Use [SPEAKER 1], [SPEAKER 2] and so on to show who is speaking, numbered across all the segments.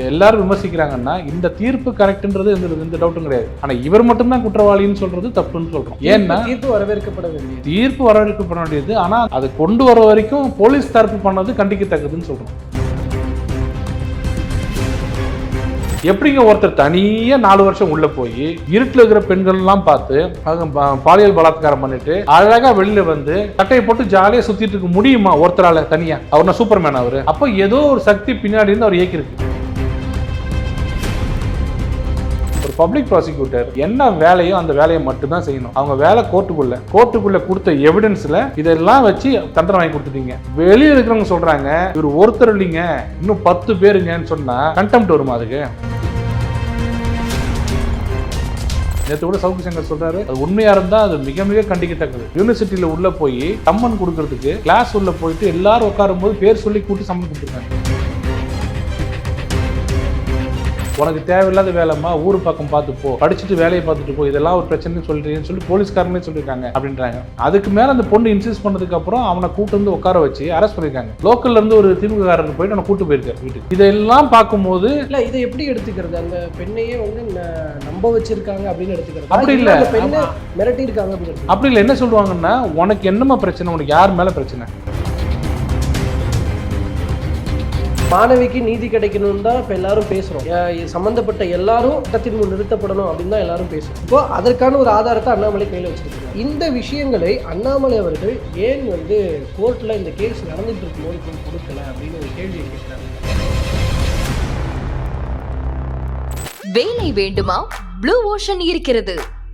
[SPEAKER 1] எல்லாரும் விமர்சிக்கிறாங்கன்னா இந்த தீர்ப்பு கரெக்ட்ன்றது எந்த எந்த டவுட்டும் கிடையாது. ஆனா இவர் மட்டும்தான் குற்றவாளின்னு சொல்றது தப்புன்னு சொல்றோம். ஏன்னா
[SPEAKER 2] தீர்ப்பு வரவேற்கப்பட வேண்டியது.
[SPEAKER 1] தீர்ப்பு வரவேற்கப்பட வேண்டியது. ஆனா அது கொண்டு வர வரைக்கும் போலீஸ் தரப்பு பண்ணது கண்டிக்கத்தக்கதுன்னு சொல்றோம். எப்படிங்க ஒருத்தர் தனியா நாலு வருஷம் உள்ள போய் இருட்டுல இருக்கிற பெண்கள் எல்லாம் பார்த்து அவங்க பாலியல் பலாத்காரம் பண்ணிட்டு அழகா வெளியில வந்து சட்டையை போட்டு ஜாலியா சுத்திட்டு இருக்க முடியுமா ஒருத்தரால தனியா? அவர் சூப்பர்மேன் அவரு? அப்போ ஏதோ ஒரு சக்தி பின்னாடி இருந்து அவர் இயக்கிருக்கு பப்ளிக் ப்ராசிக்யூட்டர் என்ன வேலையோ அந்த வேலையை மட்டும்தான் செய்யணும். அவங்க வேலை கோர்ட்டுக்குள்ள கோர்ட்டுக்குள்ள கொடுத்த எவிடன்ஸ்ல இதெல்லாம் வச்சு தண்டனை வாங்கி கொடுத்துட்டீங்க. வெளியே இருக்கிறவங்க சொல்றாங்க இவர் ஒருத்தர் இல்லைங்க. இன்னும் பத்து பேருங்கன்னு சொன்னா கண்டெம்ட் வருமா அதுக்கு? நேற்று கூட சவுக்கு சங்கர் சொல்றாரு அது உண்மையா இருந்தா அது மிக மிக கண்டிக்கத்தக்கது. யூனிவர்சிட்டியில உள்ள போய் சம்மன் கொடுக்கறதுக்கு கிளாஸ் உள்ள போயிட்டு எல்லாரும் உட்காரும் போது பேர் சொல்லி கூட்டி சம்மன் கொடுத்துருக்காங்க. உனக்கு தேவையில்லாத வேலைம்மா ஊர் பக்கம் பார்த்து போ படிச்சுட்டு வேலையை பார்த்துட்டு போ இதெல்லாம் ஒரு பிரச்சனை சொல்றீங்கன்னு சொல்லி போலீஸ்காரங்களே சொல்லியிருக்காங்க அப்படின்றாங்க. அதுக்கு மேல அந்த பொண்ணு இன்சிஸ்ட் பண்ணதுக்கு அப்புறம் அவனை கூட்டு வந்து உட்கார வச்சு அரெஸ்ட் பண்ணிருக்காங்க லோக்கல்ல இருந்து ஒரு திமுக காரருக்கு போயிட்டு அவனை கூட்டு போயிருக்காரு வீட்டுக்கு. இதெல்லாம் பார்க்கும்போது
[SPEAKER 2] இல்ல இதை எப்படி எடுத்துக்கிறது? அந்த பெண்ணையே வந்து நம்ப வச்சிருக்காங்க அப்படின்னு எடுத்துக்கிறது.
[SPEAKER 1] அப்படி இல்ல.
[SPEAKER 2] பெண்ணை மிரட்டி இருக்காங்க அப்படின்னு.
[SPEAKER 1] அப்படி இல்லை. என்ன சொல்லுவாங்கன்னா உனக்கு என்னம்மா பிரச்சனை? உனக்கு யார் மேல பிரச்சனை?
[SPEAKER 2] மாணவிக்கு நீதி கிடைக்கணும்னு தான் இப்போ எல்லாரும் பேசுகிறோம் சம்மந்தப்பட்ட எல்லாரும் சட்டத்தின் முன் நிறுத்தப்படணும் அப்படின்னு தான் எல்லாரும் பேசுகிறோம் இப்போ அதற்கான ஒரு ஆதாரத்தை அண்ணாமலை கையில் வச்சிருக்காங்க. இந்த விஷயங்களை அண்ணாமலை அவர்கள் ஏன் வந்து கோர்ட்டில் இந்த கேஸ் நடந்துட்டு இருக்கும்போது போய் கொடுக்கல அப்படின்னு ஒரு கேள்வி கேட்குறாங்க.
[SPEAKER 3] வேலை வேண்டுமா? ப்ளூ ஓஷன் இருக்கிறது.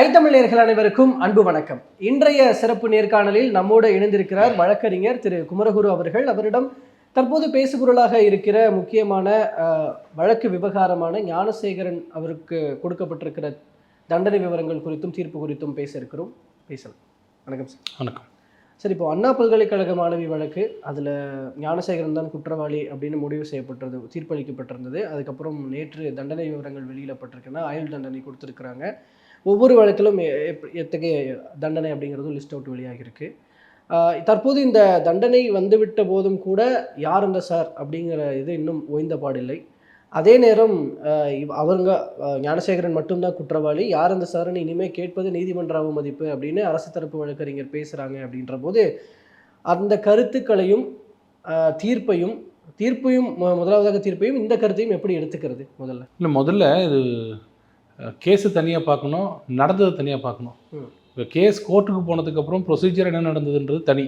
[SPEAKER 2] ஐத்தமிழர்கள் அனைவருக்கும் அன்பு வணக்கம். இன்றைய சிறப்பு நேர்காணலில் நம்மோடு இணைந்திருக்கிறார் வழக்கறிஞர் திரு குமரகுரு அவர்கள். அவரிடம் தற்போது பேசுபொருளாக இருக்கிற முக்கியமான வழக்கு விவகாரமான ஞானசேகரன் அவருக்கு கொடுக்கப்பட்டிருக்கிற தண்டனை விவரங்கள் குறித்தும் தீர்ப்பு குறித்தும் பேச இருக்கிறோம். பேசலாம். வணக்கம் சார்.
[SPEAKER 1] வணக்கம்.
[SPEAKER 2] சரி இப்போ அண்ணா பல்கலைக்கழக மாணவி வழக்கு அதில் ஞானசேகரன் தான் குற்றவாளி அப்படின்னு முடிவு செய்யப்பட்டது தீர்ப்பளிக்கப்பட்டிருந்தது. அதுக்கப்புறம் நேற்று தண்டனை விவரங்கள் வெளியிடப்பட்டிருக்குன்னா ஆயுள் தண்டனை கொடுத்துருக்குறாங்க. ஒவ்வொரு வழக்கிலும் எப்- எத்தகைய தண்டனை அப்படிங்கிறதும் லிஸ்ட் அவுட் வெளியாகிருக்கு தற்போது இந்த தண்டனை வந்துவிட்ட போதும் கூட யார் அந்த சார் அப்படிங்கிற இது இன்னும் ஓய்ந்த பாடில்லை. அதே நேரம் இவ்- அவங்க ஞானசேகரன் மட்டும்தான் குற்றவாளி. யார் அந்த சார்னு இனிமேல் கேட்பது நீதிமன்ற அவமதிப்பு அப்படின்னு அரசு தரப்பு வழக்கறிஞர் பேசுகிறாங்க அப்படின்ற போது அந்த கருத்துக்களையும் தீர்ப்பையும் தீர்ப்பையும் முதலாவதாக தீர்ப்பையும் இந்த கருத்தையும் எப்படி எடுத்துக்கிறது முதல்ல?
[SPEAKER 1] இல்லை முதல்ல இது கேஸு தனியாக பார்க்கணும் நடந்தது தனியாக பார்க்கணும். இப்போ கேஸ் கோர்ட்டுக்கு போனதுக்கப்புறம் ப்ரொசீஜர் என்ன நடந்ததுன்றது தனி.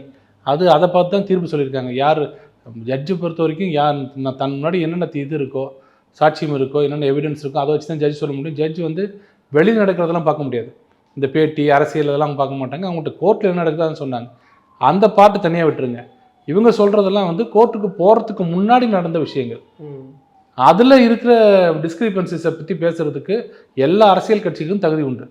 [SPEAKER 1] அது அதை பார்த்து தான் தீர்ப்பு சொல்லியிருக்காங்க. யார் ஜட்ஜு பொறுத்த வரைக்கும் யார் நான் தன் முன்னாடி என்னென்ன இது இருக்கோ சாட்சியம் இருக்கோ என்னென்ன எவிடன்ஸ் இருக்கோ அதை வச்சு தான் ஜட்ஜ் சொல்ல முடியும். ஜட்ஜ் வந்து வெளியில் நடக்கிறதெல்லாம் பார்க்க முடியாது. இந்த பேட்டி அரசியல் இதெல்லாம் பார்க்க மாட்டாங்க. அவங்கள்ட்ட கோர்ட்டில் என்ன நடக்குதுன்னு சொன்னாங்க. அந்த பாட்டு தனியாக விட்டுருங்க. இவங்க சொல்கிறதெல்லாம் வந்து கோர்ட்டுக்கு போகிறதுக்கு முன்னாடி நடந்த விஷயங்கள். அதில் இருக்கிற டிஸ்கிரிபன்சிஸை பற்றி பேசுகிறதுக்கு எல்லா அரசியல் கட்சிக்கும் தகுதி உண்டு.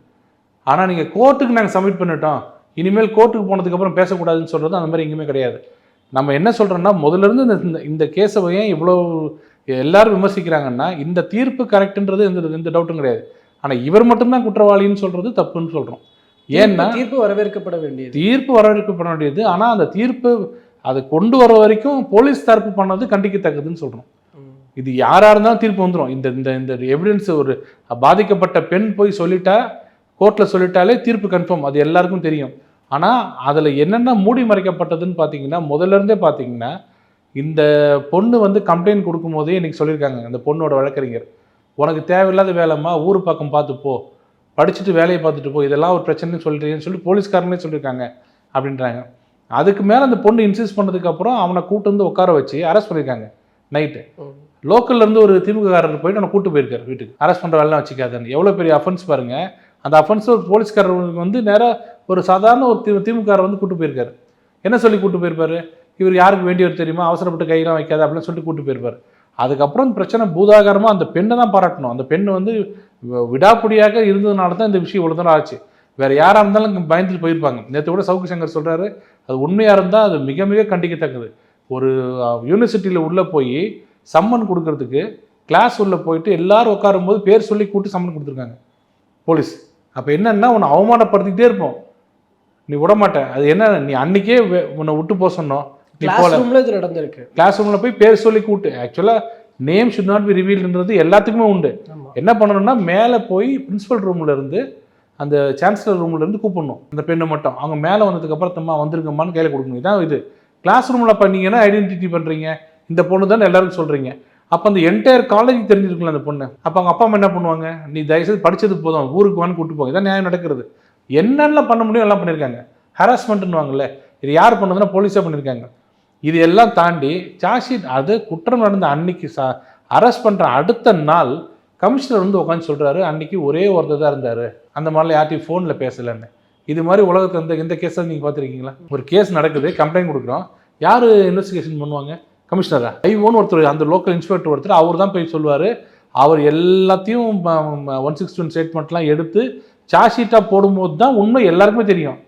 [SPEAKER 1] ஆனால் நீங்கள் கோர்ட்டுக்கு நாங்கள் சப்மிட் பண்ணிட்டோம். இனிமேல் கோர்ட்டுக்கு போனதுக்கப்புறம் பேசக்கூடாதுன்னு சொல்கிறது அந்த மாதிரி எங்கேயுமே கிடையாது. நம்ம என்ன சொல்கிறோன்னா முதல்ல இருந்து இந்த- இந்த கேஸை ஏன் இவ்வளோ எல்லாரும் விமர்சிக்கிறாங்கன்னா இந்த தீர்ப்பு கரெக்ட்ன்றது எந்த எந்த டவுட்டும் கிடையாது. ஆனால் இவர் மட்டும்தான் குற்றவாளின்னு சொல்கிறது தப்புன்னு சொல்கிறோம் ஏன்னா
[SPEAKER 2] தீர்ப்பு வரவேற்கப்பட வேண்டியது.
[SPEAKER 1] தீர்ப்பு வரவேற்கப்பட வேண்டியது. ஆனால் அந்த தீர்ப்பு அதை கொண்டு வர வரைக்கும் போலீஸ் தரப்பு பண்ணது கண்டிக்கத்தக்கதுன்னு சொல்கிறோம். இது யாராக இருந்தாலும் தீர்ப்பு வந்துடும் இந்த இந்த இந்த எவிடன்ஸ் ஒரு பாதிக்கப்பட்ட பெண் போய் சொல்லிட்டா கோர்ட்டில் சொல்லிட்டாலே தீர்ப்பு கன்ஃபார்ம் அது எல்லாருக்கும் தெரியும். ஆனால் அதில் என்னென்ன மூடி மறைக்கப்பட்டதுன்னு பார்த்தீங்கன்னா முதல்ல இருந்தே பார்த்தீங்கன்னா இந்த பொண்ணு வந்து கம்ப்ளைண்ட் கொடுக்கும்போதே இன்றைக்கி சொல்லியிருக்காங்க இந்த பொண்ணோட வழக்கறிஞர். உனக்கு தேவையில்லாத வேலைம்மா ஊர் பக்கம் பார்த்து போ. படிச்சுட்டு வேலையை பார்த்துட்டு போ. இதெல்லாம் ஒரு பிரச்சனைன்னு சொல்லிட்டீங்கன்னு சொல்லி போலீஸ்காரங்களே சொல்லியிருக்காங்க அப்படின்றாங்க. அதுக்கு மேலே அந்த பொண்ணு இன்சிஸ்ட் பண்ணதுக்கப்புறம் அவனை கூட்டு வந்து உட்கார வச்சு அரெஸ்ட் பண்ணியிருக்காங்க நைட்டு லோக்கல்ல இருந்து ஒரு திமுககாரர் போயிட்டு அவனை கூட்டு போயிருக்காரு வீட்டுக்கு. அரெஸ்ட் பண்ற வேலை வச்சுக்காதுன்னு. எவ்வளோ பெரிய அஃபென்ஸ் பாருங்க. அந்த அஃபென்ஸ் ஒரு போலீஸ்காரருக்கு வந்து நேராக ஒரு சாதாரண ஒரு தி திமுக வந்து கூட்டு போயிருக்காரு. என்ன சொல்லி கூட்டு போயிருப்பாரு? இவர் யாருக்கு வேண்டியவர் தெரியுமா? அவசரப்பட்டு கையெல்லாம் வைக்காத அப்படின்னு சொல்லிட்டு கூட்டு போயிருப்பாரு. அதுக்கப்புறம் பிரச்சனை பூதாகரமாக அந்த பெண்ணை தான் பாராட்டணும். அந்த பெண் வந்து விடாப்பிடியாக இருந்ததுனால தான் இந்த விஷயம் இவ்வளோ தூரம் ஆச்சு. வேற யாராக இருந்தாலும் பயந்துட்டு போயிருப்பாங்க. நேற்று கூட சவுக்கு சங்கர் சொல்றாரு அது உண்மையாக இருந்தால் அது மிக மிக கண்டிக்கத்தக்கது. ஒரு யூனிவர்சிட்டியில் உள்ளே போய் சம்மன் கொடுக்கறதுக்கு கிளாஸ் உள்ள போயிட்டு எல்லாரும் உட்காரும்போது பேர் சொல்லி கூட்டி சம்மன் கொடுத்துருக்காங்க. போலீஸ் அப்போ என்னன்னா உன்னை அவமானப்படுத்திக்கிட்டே இருப்போம். நீ விட மாட்டேன். அது என்ன நீ அன்னைக்கே உன்னை விட்டு போக சொன்னோம். நீ
[SPEAKER 2] கிளாஸ் ரூம்ல இது நடந்திருக்கு.
[SPEAKER 1] கிளாஸ் ரூமில் போய் பேர் சொல்லி கூட்டு ஆக்சுவலாக நேம் ஷுட் நாட் பி ரிவீல்ன்றது எல்லாத்துக்குமே உண்டு. என்ன பண்ணணும்னா மேலே போய் பிரின்சிபல் ரூம்ல இருந்து அந்த சான்சலர் ரூம்ல இருந்து கூப்பிடணும். அந்த பெண்ணை மட்டும். அவங்க மேலே வந்ததுக்கு அப்புறம் தம்மா வந்திருக்கம்மான்னு கையில் கொடுக்கணும். இதான் இது. கிளாஸ் ரூமில் பண்ணீங்கன்னா ஐடென்டிட்டி பண்ணுறீங்க இந்த பொண்ணு தான் எல்லாரும் சொல்கிறீங்க அப்போ அந்த என்டையர் காலேஜ் தெரிஞ்சிருக்குல்ல அந்த பொண்ணு. அப்போ அவங்க அப்பா அம்மா என்ன பண்ணுவாங்க? நீ தயவுசெய்து படிச்சது போதும் ஊருக்கு வான்னு கூட்டு போங்க. இதான் நியாயம் நடக்கிறது. என்னென்னலாம் பண்ண முடியும் எல்லாம் பண்ணியிருக்காங்க ஹராஸ்மெண்ட்னுவாங்கல்ல இது யார் பண்ணதுன்னா போலீஸாக பண்ணியிருக்காங்க இது எல்லாம் தாண்டி சார்ஜ் ஷீட் அது குற்றம் நடந்த அன்னைக்கு சா அரெஸ்ட் பண்ணுற அடுத்த நாள் கமிஷனர் வந்து உட்காந்து சொல்கிறாரு அன்னைக்கு ஒரே ஒருத்தர் தான் இருந்தார். அந்த மாதிரிலாம் யார்ட்டையும் ஃபோனில் பேசலைன்னு. இது மாதிரி உலகத்தில் இந்த இந்த கேஸை நீங்கள் பார்த்துருக்கீங்களா? ஒரு கேஸ் நடக்குது கம்ப்ளைண்ட் கொடுக்குறோம். யார் இன்வெஸ்டிகேஷன் பண்ணுவாங்க? கமிஷனரா? ஐஓன்னு ஒருத்தர் அந்த லோக்கல் இன்ஸ்பெக்டர் ஒருத்தர் அவர் தான் போய் சொல்லுவார். அவர் எல்லாத்தையும் ஒன் சிக்ஸ்டி ஒன் ஸ்டேட்மெண்ட்லாம் எடுத்து சார்ஜ் ஷீட்டாக போடும்போது தான் உண்மை எல்லாருக்குமே தெரியும்.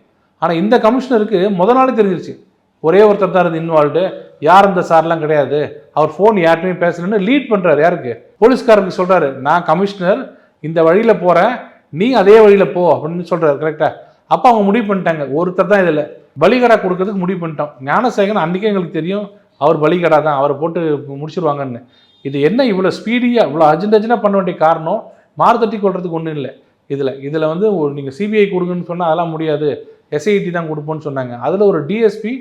[SPEAKER 1] ஆனால் இந்த கமிஷனருக்கு முத நாளே தெரிஞ்சிருச்சு. ஒரே ஒருத்தர் தான் இருந்து இன்வால்வ்டு யார் இந்த சார்லாம் கிடையாது. அவர் ஃபோன் யார்ட்டுமே பேசலன்னு லீட் பண்ணுறாரு யாருக்கு? போலீஸ்காரருக்கு சொல்கிறாரு நான் கமிஷனர் இந்த வழியில் போகிறேன் நீ அதே வழியில் போ அப்படின்னு சொல்கிறாரு கரெக்டாக அப்போ அவங்க முடிவு பண்ணிட்டாங்க. ஒருத்தர் தான் இதில். பலிகடா கொடுக்கறதுக்கு முடிவு பண்ணிட்டோம். ஞானசேகரன் அன்றைக்கே எங்களுக்கு தெரியும். அவர் பலிகடா தான் அவரை போட்டு முடிச்சிருவாங்கன்னு. இது என்ன இவ்வளோ ஸ்பீடியாக இவ்வளோ அர்ஜென்ட் அர்ஜென்ட்டாக பண்ண வேண்டிய காரணம்? மாறுதட்டி கொள்றதுக்கு ஒன்றும் இல்லை. இதில் இதில் வந்து ஒரு நீங்கள் சிபிஐ கொடுங்கன்னு சொன்னால் அதெல்லாம் முடியாது. எஸ்ஐடி தான் கொடுப்போம்னு சொன்னாங்க. அதில் ஒரு டிஎஸ்பி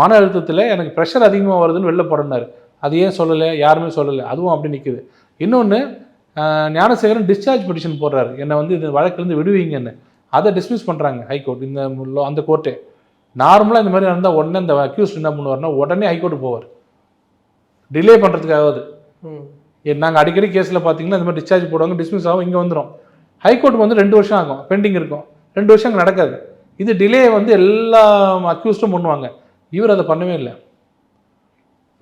[SPEAKER 1] மன அழுத்தத்தில் எனக்கு ப்ரெஷர் அதிகமாக வருதுன்னு வெளில போடனார் அது ஏன் சொல்லலை? யாருமே சொல்லலை. அதுவும் அப்படி நிற்குது இன்னொன்று ஞானசேகரன் டிஸ்சார்ஜ் பெட்டிஷன் போடுறாரு. என்னை வந்து இந்த வழக்கிலேருந்து விடுவீங்கன்னு. அதை டிஸ்மிஸ் பண்ணுறாங்க ஹைகோர்ட் இந்த அந்த கோர்ட்டே நார்மலாக இந்த மாதிரி நடந்தால் உடனே இந்த அக்யூஸ்ட் என்ன பண்ணுவார்னா உடனே ஹைகோர்ட்டு போவார். டிலே பண்ணுறதுக்காவது
[SPEAKER 2] ம்.
[SPEAKER 1] நாங்கள் அடிக்கடி கேஸில் பார்த்தீங்கன்னா இந்த மாதிரி டிஸ்சார்ஜ் போடுவாங்க டிஸ்மிஸ் ஆகும் இங்கே வந்துடும் ஹைகோர்ட் வந்து ரெண்டு வருஷம் ஆகும் பெண்டிங் இருக்கும். ரெண்டு வருஷம் அங்கே நடக்காது. இது டிலே வந்து எல்லா அக்யூஸ்டும் பண்ணுவாங்க. இவர் அதை பண்ணவே இல்லை.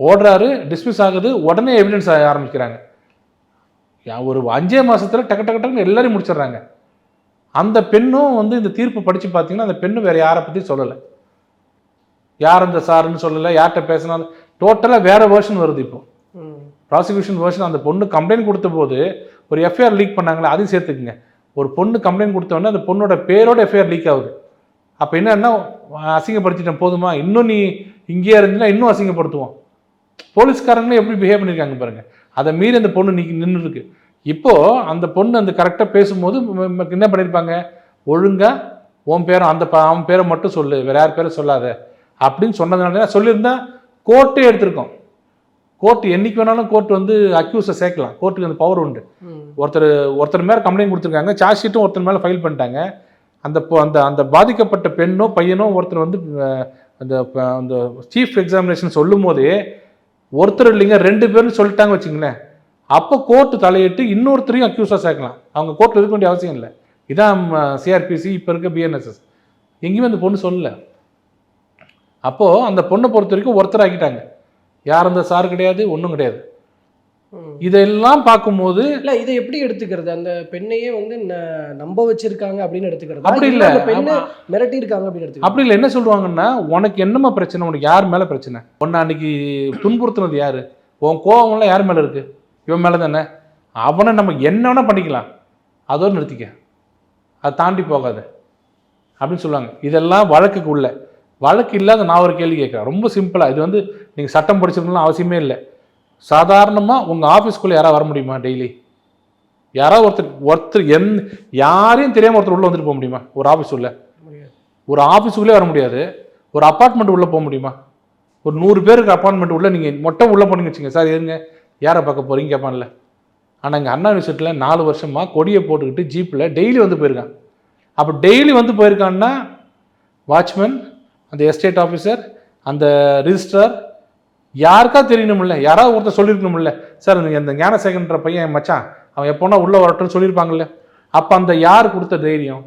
[SPEAKER 1] ஓடுறாரு டிஸ்மிஸ் ஆகுது உடனே எவிடன்ஸ் ஆரம்பிக்கிறாங்க. ஒரு அஞ்சே மாசத்துல டக்கு டக்கு டக்குன்னு எல்லாரையும் முடிச்சிடுறாங்க. அந்த பெண்ணும் வந்து இந்த தீர்ப்பு படித்து பார்த்தீங்கன்னா அந்த பெண்ணும் வேற யாரை பற்றி சொல்லலை. யார் அந்த சாருன்னு சொல்லலை யார்கிட்ட பேசினாலும் டோட்டலாக வேற வேர்ஷன் வருது இப்போ. ப்ராசிக்யூஷன் வேர்ஷன் அந்த பொண்ணு கம்ப்ளைண்ட் கொடுத்த போது ஒரு எஃப்ஐஆர் லீக் பண்ணாங்களே அதையும் சேர்த்துக்குங்க. ஒரு பொண்ணு கம்ப்ளைண்ட் கொடுத்த உடனே அந்த பொண்ணோட பேரோட எஃப்ஐஆர் லீக் ஆகுது. அப்போ என்னன்னா அசிங்கப்படுத்திட்டேன் போதுமா? இன்னும் நீ இங்கேயே இருந்தீங்கன்னா இன்னும் அசிங்கப்படுத்துவோம். போலீஸ்காரங்களே எப்படி பிஹேவ் பண்ணியிருக்காங்க பாருங்க. அதை மீறி அந்த பொண்ணு நீ நின்று இருக்கு இப்போ அந்த பொண்ணு அந்த கரெக்டாக பேசும்போது என்ன பண்ணியிருப்பாங்க ஒழுங்கா உன் பேரும் அந்த அவன் பேரை மட்டும் சொல்லு வேற யார் பேரும் சொல்லாத. அப்படின்னு சொன்னதுனால சொல்லியிருந்தா கோர்ட்டே எடுத்திருக்கோம். கோர்ட் என்னைக்கு வேணாலும் கோர்ட் வந்து அக்யூஸை சேர்க்கலாம். கோர்ட்டுக்கு அந்த பவர் உண்டு. ஒருத்தர் ஒருத்தர் மேலே கம்ப்ளைண்ட் கொடுத்துருக்காங்க. சார்ஜ் ஷீட்டும் ஒருத்தர் மேலே ஃபைல் பண்ணிட்டாங்க. அந்த அந்த அந்த பாதிக்கப்பட்ட பெண்ணோ பையனோ ஒருத்தர் வந்து அந்த அந்த சீஃப் எக்ஸாமினேஷன் சொல்லும் போதே ஒருத்தர் இல்லைங்க ரெண்டு பேரும் சொல்லிட்டாங்க வச்சுங்களேன் அப்போ கோர்ட்டு தலையிட்டு இன்னொருத்தரையும் அக்யூஸாக சேர்க்கலாம். அவங்க கோர்ட்டில் இருக்க வேண்டிய அவசியம் இல்லை. இதான் சிஆர்பிசி இப்போ இருக்க பிஎன்எஸ்எஸ் எங்கேயுமே அந்த பொண்ணு சொல்லல. அப்போது அந்த பொண்ணை பொறுத்த வரைக்கும் ஒருத்தர் ஆக்கிட்டாங்க யார் அந்த சார் கிடையாது ஒன்றும் கிடையாது. இதெல்லாம் பார்க்கும்போது
[SPEAKER 2] இல்ல இதை எப்படி எடுத்துக்கிறது? அந்த பெண்ணையே வந்து நம்ப வச்சிருக்காங்க அப்படின்னு எடுத்துக்கிறது.
[SPEAKER 1] அப்படி இல்ல.
[SPEAKER 2] பெண்ணை மிரட்டி இருக்காங்க அப்படின்னு எடுத்துக்கிறது.
[SPEAKER 1] அப்படி இல்லை. என்ன சொல்லுவாங்கன்னா உனக்கு என்னம்மா பிரச்சனை? உனக்கு யார் மேலே பிரச்சனை? உன்னை அன்னைக்கு துன்புறுத்துனது யாரு? உன் கோவம்லாம் யார் மேலே இருக்கு? இவன் மேலே தானே? அவனை நம்ம என்ன வேணா பண்ணிக்கலாம். அதோடு நிறுத்திக்க. அதை தாண்டி போகாத. அப்படின்னு சொல்லுவாங்க. இதெல்லாம் வழக்குக்கு உள்ள. வழக்கு இல்லாத நான் ஒரு கேள்வி கேட்குறேன். ரொம்ப சிம்பிளாக இது வந்து நீங்கள் சட்டம் படிச்சிருக்கலாம் அவசியமே இல்லை. சாதாரணமாக உங்கள் ஆஃபீஸ்க்குள்ளே யாராவது வர முடியுமா டெய்லி யாராவது ஒருத்தர் ஒருத்தர் எந் யாரையும் தெரியாமல் ஒருத்தர் உள்ளே வந்துட்டு போக முடியுமா? ஒரு ஆஃபீஸ் உள்ள. ஒரு ஆஃபீஸுக்குள்ளே வர முடியாது. ஒரு அப்பார்ட்மெண்ட் உள்ளே போக முடியுமா? ஒரு நூறு பேருக்கு அப்பார்ட்மெண்ட் உள்ளே நீங்கள் மொத்தம் உள்ளே போனீங்க வச்சுங்க சார் இருங்க. யாரை பார்க்க போகிறீங்க கேட்பான்ல ஆனால் இங்கே அண்ணா யூனிவர்சிட்டியில் நாலு வருஷமாக கொடியை போட்டுக்கிட்டு ஜீப்பில் டெய்லி வந்து போயிருக்கான். அப்போ டெய்லி வந்து போயிருக்கான்னா வாட்ச்மேன் அந்த எஸ்டேட் ஆஃபீஸர் அந்த ரிஜிஸ்ட்ரார் யாருக்கா தெரியணும்ல யாராவது ஒருத்தர் சொல்லியிருக்கணும்ல சார் இந்த- ஞானசேகர்ன்ற ஞானசேகரன்ற பையன் என் மச்சான் அவன் எப்போனா உள்ளே வரட்டும்னு சொல்லியிருப்பாங்கல்ல? அப்போ அந்த யார் கொடுத்த தைரியம்?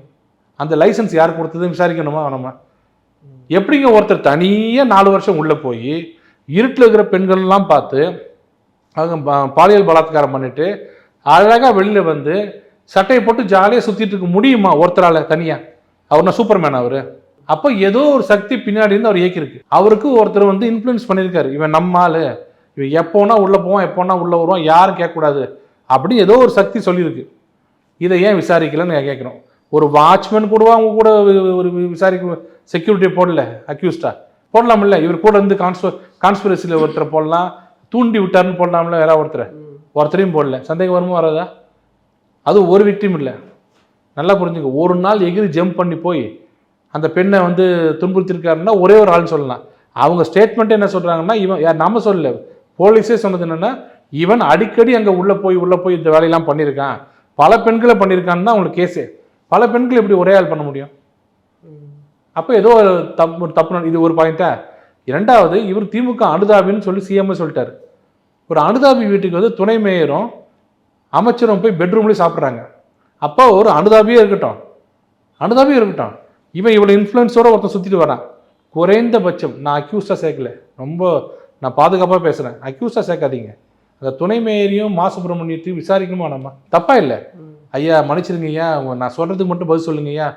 [SPEAKER 1] அந்த லைசன்ஸ் யார் கொடுத்ததுன்னு விசாரிக்கணுமா நம்ம? எப்படிங்க ஒருத்தர் தனியாக நாலு வருஷம் உள்ளே போய் இருட்டில் இருக்கிற பெண்கள்லாம் பார்த்து அவங்க பாலியல் பலாத்காரம் பண்ணிட்டு அழகாக வெளியில் வந்து சட்டையை போட்டு ஜாலியாக சுற்றிட்டு இருக்க முடியுமா ஒருத்தரால் தனியாக அவர்னா சூப்பர்மேன் அவர்? அப்போ ஏதோ ஒரு சக்தி பின்னாடி இருந்து அவர் இயக்கியிருக்கு. அவருக்கு ஒருத்தர் வந்து இன்ஃப்ளூயன்ஸ் பண்ணியிருக்காரு. இவன் நம்ம இவன் எப்போனா உள்ளே போவான் எப்போனா உள்ளே வருவான் யாரும் கேட்கக்கூடாது அப்படி ஏதோ ஒரு சக்தி சொல்லியிருக்கு. இதை ஏன் விசாரிக்கலன்னு கேட்குறோம். ஒரு வாட்ச்மேன் கூட அவங்க கூட ஒரு- விசாரிக்க செக்யூரிட்டி போடல அக்யூஸ்டா போடலாம்ல இவர் கூட இருந்து கான்ஸ்ப கான்ஸ்பிரசியில் ஒருத்தரை போடலாம். தூண்டி விட்டாருன்னு போடலாம்ல வேற ஒருத்தர். ஒருத்தரையும் போடல. சந்தேகம் வருமா வராதா? அது ஒரு விக்டிம் இல்லை. நல்லா புரிஞ்சுக்க. ஒரு நாள் எகிரி ஜம்ப் பண்ணி போய் அந்த பெண்ணை வந்து துன்புறுத்திருக்காருன்னா ஒரே ஒரு ஆள்னு சொல்லலாம். அவங்க ஸ்டேட்மெண்ட் என்ன சொல்கிறாங்கன்னா இவன் யார் சொல்லல. போலீஸே சொன்னது என்னென்னா இவன் அடிக்கடி அங்கே உள்ளே போய் உள்ளே போய் இந்த வேலையெல்லாம் பண்ணியிருக்கான். பல பெண்களை பண்ணியிருக்கான்னு தான் அவங்களுக்கு கேஸு பல பெண்கள் எப்படி ஒரே ஆள் பண்ண முடியும்? அப்போ ஏதோ ஒரு தப்பு ஒரு தப்பு இது ஒரு பாயிண்ட்டா இரண்டாவது இவர் திமுக அனுதாபின்னு சொல்லி சிஎம் சொல்லிட்டார். ஒரு அனுதாபி வீட்டுக்கு வந்து துணை மேயரும் அமைச்சரும் போய் பெட்ரூம்லேயே சாப்பிட்றாங்க. அப்போ ஒரு அனுதாபியே இருக்கட்டும். அனுதாபியே இருக்கட்டும். இவன் இவ்வளோ இன்ஃப்ளூயன்ஸோட ஒருத்தன் சுற்றிட்டு வரான். குறைந்தபட்சம் நான் அக்யூஸ்டாக சேர்க்கல. ரொம்ப நான் பாதுகாப்பாக பேசுகிறேன் அக்யூஸ்டாக சேர்க்காதீங்க. அந்த துணை மேயரையும் மா சுப்பிரமணியத்தையும் விசாரிக்கணுமா நம்ம? தப்பா இல்லை. ஐயா மன்னிச்சிருங்க ஐயா. நான் சொல்கிறதுக்கு மட்டும் பதில் சொல்லுங்க ஐயா.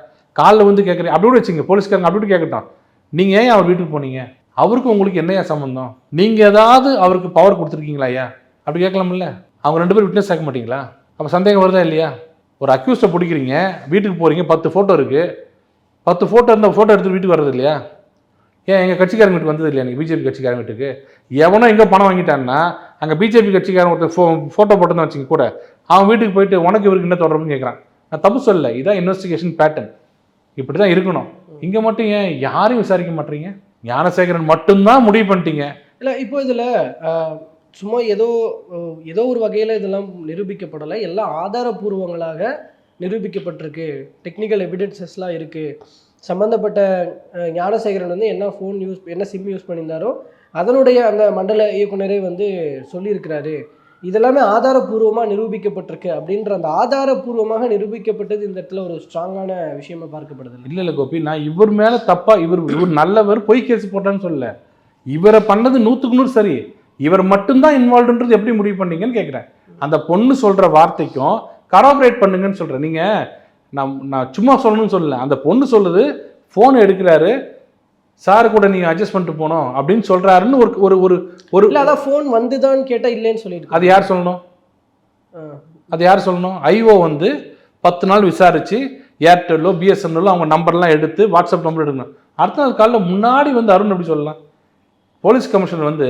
[SPEAKER 1] காலில் வந்து கேட்குறேன் அப்படி கூட வச்சுங்க போலீஸ்காரங்க அப்படி கூட கேட்கட்டும் நீங்கள் ஏன் அவர் வீட்டுக்கு போனீங்க? அவருக்கு உங்களுக்கு என்னையா சம்மந்தம் நீங்கள் ஏதாவது அவருக்கு பவர் கொடுத்துருக்கீங்களா ஐயா? அப்படி கேட்கலாம்ல. அவங்க ரெண்டு பேரும் விட்னஸ் சேர்க்க மாட்டீங்களா? அப்போ சந்தேகம் வருதா இல்லையா? ஒரு அக்யூஸ்டை பிடிக்கிறீங்க. வீட்டுக்கு போகிறீங்க பத்து ஃபோட்டோ இருக்குது பத்து ஃபோட்டோ இருந்தால் ஃபோட்டோ எடுத்து வீட்டுக்கு வர்றது இல்லையா? ஏன் எங்கள் கட்சிக்காரங்க வீட்டுக்கு வந்தது இல்லையா எனக்கு பிஜேபி கட்சிக்காரங்க வீட்டுக்கு? எவனோ எங்கே பணம் வாங்கிட்டான்னா அங்கே பிஜேபி கட்சிக்காரன் ஒருத்தர் ஃபோ ஃபோட்டோ போட்டுன்னு வச்சுங்க கூட. அவன் வீட்டுக்கு போயிட்டு உனக்கு இவருக்கு என்ன தொடர்புன்னு கேட்குறான் நான் தப்பு சொல்லலை. இதான் இன்வெஸ்டிகேஷன் பேட்டர்ன் இப்படி தான் இருக்கணும். இங்கே மட்டும் ஏன் யாரையும் விசாரிக்க மாட்டீங்க? ஞானசேகரன் மட்டும்தான் முடிவு பண்ணிட்டீங்க.
[SPEAKER 2] இல்லை இப்போ இதில் சும்மா ஏதோ ஏதோ ஒரு வகையில் இதெல்லாம் நிரூபிக்கப்படலை. எல்லாம் ஆதாரபூர்வங்களாக நிரூபிக்கப்பட்டிருக்கு. டெக்னிக்கல் எவிடென்சஸ்லாம் இருக்குது சம்மந்தப்பட்ட ஞானசேகரன் வந்து என்ன ஃபோன் யூஸ் என்ன சிம் யூஸ் பண்ணியிருந்தாரோ அதனுடைய அந்த மண்டல இயக்குனரே வந்து சொல்லியிருக்கிறாரு. இதெல்லாமே ஆதாரபூர்வமாக நிரூபிக்கப்பட்டிருக்கு அப்படின்ற அந்த ஆதாரபூர்வமாக நிரூபிக்கப்பட்டது இந்த இடத்துல ஒரு ஸ்ட்ராங்கான விஷயமா பார்க்கப்படுது.
[SPEAKER 1] இல்லை இல்லை கோபி நான் இவர் மேலே தப்பாக இவர் இவர் நல்லவர் பொய் கேஸ் போட்டான்னு சொல்லல. இவரை பண்ணது நூற்றுக்கு நூறு சரி. இவர் மட்டும்தான் இன்வால்வ்ன்றது எப்படி முடிவு பண்ணீங்கன்னு கேட்குறேன் அந்த பொண்ணு சொல்கிற வார்த்தைக்கும் கராபரேட் பண்ணுங்கன்னு சொல்கிறேன் நீங்கள் நான் நான் சும்மா சொல்லணும்னு சொல்லல. அந்த பொண்ணு சொல்லுது ஃபோன் எடுக்கிறாரு சார் கூட நீங்கள் அட்ஜஸ்ட் பண்ணிட்டு போனோம் அப்படின்னு சொல்கிறாருன்னு ஒரு ஒரு ஒரு ஒரு
[SPEAKER 2] இல்லை அதான் ஃபோன் வந்துதான்னு கேட்டால் இல்லைன்னு சொல்லியிருக்காரு
[SPEAKER 1] அது யார் சொல்லணும்? அது யார் சொல்லணும்? ஐஓ வந்து பத்து நாள் விசாரிச்சு ஏர்டெல்லோ பிஎஸ்என்எல்லோ அவங்க நம்பர்லாம் எடுத்து வாட்ஸ்அப் நம்பர் எடுக்கணும். அடுத்த நாள் காலைல முன்னாடி வந்து அருண் எப்படி சொல்லலாம்? போலீஸ் கமிஷனர் வந்து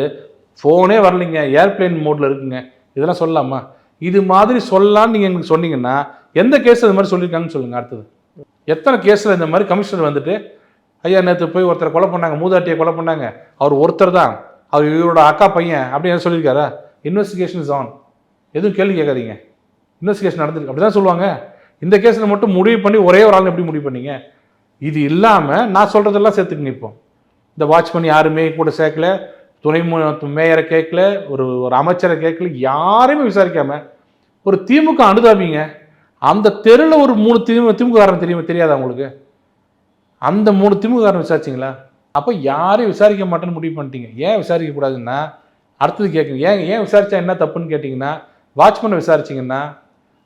[SPEAKER 1] ஃபோனே வரலைங்க ஏர்பிளேன் மோடில் இருக்குங்க. இதெல்லாம் சொல்லலாமா? இது மாதிரி சொல்லலாம்னு நீங்கள் எங்களுக்கு சொன்னீங்கன்னா எந்த கேஸ் இது மாதிரி சொல்லியிருக்காங்கன்னு சொல்லுங்கள் அடுத்தது. எத்தனை கேஸில் இந்த மாதிரி கமிஷனர் வந்துட்டு ஐயா நேற்று போய் ஒருத்தரை கொலை பண்ணாங்க மூதாட்டியை கொலை பண்ணாங்க. அவர் ஒருத்தர் தான். அவர் இவரோட அக்கா பையன் அப்படின்னு சொல்லியிருக்காரா? இன்வெஸ்டிகேஷன் இஸ் ஆன் எதுவும் கேள்வி கேட்காதீங்க. இன்வெஸ்டிகேஷன் நடந்திருக்கு. அப்படி தான் சொல்லுவாங்க. இந்த கேஸில் மட்டும் முடிவு பண்ணி ஒரே ஒரு ஆள் எப்படி முடிவு பண்ணீங்க? இது இல்லாமல் நான் சொல்கிறதெல்லாம் சேர்த்துக்கணும் இப்போ. இந்த வாட்ச்மேன் யாருமே கூட சேர்க்கல. துணை மு- மேயரை கேட்கல ஒரு ஒரு அமைச்சரை கேட்கல யாரையுமே விசாரிக்காம ஒரு திமுக அனுதாபிங்க. அந்த தெருவில் ஒரு மூணு திமுக திமுககாரன் தெரியுமா தெரியாதா உங்களுக்கு? அந்த மூணு திமுககாரன் விசாரிச்சிங்களா? அப்போ யாரையும் விசாரிக்க மாட்டேன்னு முடிவு பண்ணிட்டீங்க. ஏன் விசாரிக்க கூடாதுன்னா அடுத்தது கேட்குங்க ஏன் ஏன் விசாரிச்சா என்ன தப்புன்னு கேட்டிங்கன்னா வாட்ச்மேனை விசாரிச்சிங்கன்னா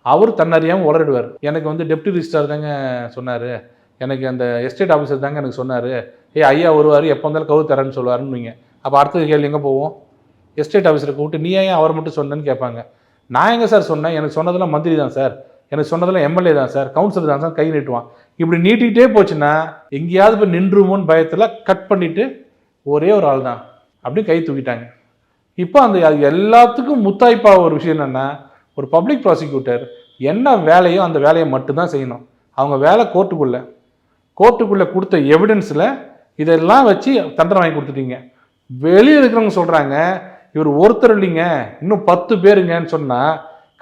[SPEAKER 1] அவர் தன்னறியாமல் உளறிடுவார். எனக்கு வந்து டெப்டி ரிஜிஸ்டார் தாங்க சொன்னார். எனக்கு அந்த எஸ்டேட் ஆஃபீஸர் தாங்க எனக்கு சொன்னார். ஏய் ஐயா வருவார் எப்போ வந்தாலும் கவு தரேன்னு சொல்லுவாருன்னு நீங்கள் அப்போ அடுத்தது கேள்வி எங்கே போவோம்? எஸ்டேட் ஆஃபீஸரை கூப்பிட்டு நீ ஏன் அவர் மட்டும் சொன்னேன்னு கேட்பாங்க. நான் எங்கே சார் சொன்னேன்? எனக்கு சொன்னதெல்லாம் மந்திரி தான் சார். எனக்கு சொன்னதெல்லாம் எம்எல்ஏ தான் சார். கவுன்சிலர் தான் சார். கை நீட்டுவான். இப்படி நீட்டிக்கிட்டே போச்சுன்னா எங்கேயாவது போய் நின்றுமோன்னு பயத்தில் கட் பண்ணிவிட்டு ஒரே ஒரு ஆள் தான். அப்படி கை தூக்கிட்டாங்க. இப்போ அந்த அது எல்லாத்துக்கும் முத்தாய்ப்பாக ஒரு விஷயம் என்னென்னா ஒரு பப்ளிக் ப்ராசிக்யூட்டர் என்ன வேலையோ அந்த வேலையை மட்டும்தான் செய்யணும். அவங்க வேலை கோர்ட்டுக்குள்ளே கோர்ட்டுக்குள்ளே கொடுத்த எவிடன்ஸில் இதெல்லாம் வச்சு தண்டனை வாங்கி கொடுத்துட்டீங்க. வெளியே இருக்கிறவங்க சொல்கிறாங்க இவர் ஒருத்தர் இல்லைங்க இன்னும் பத்து பேருங்கன்னு சொன்னால்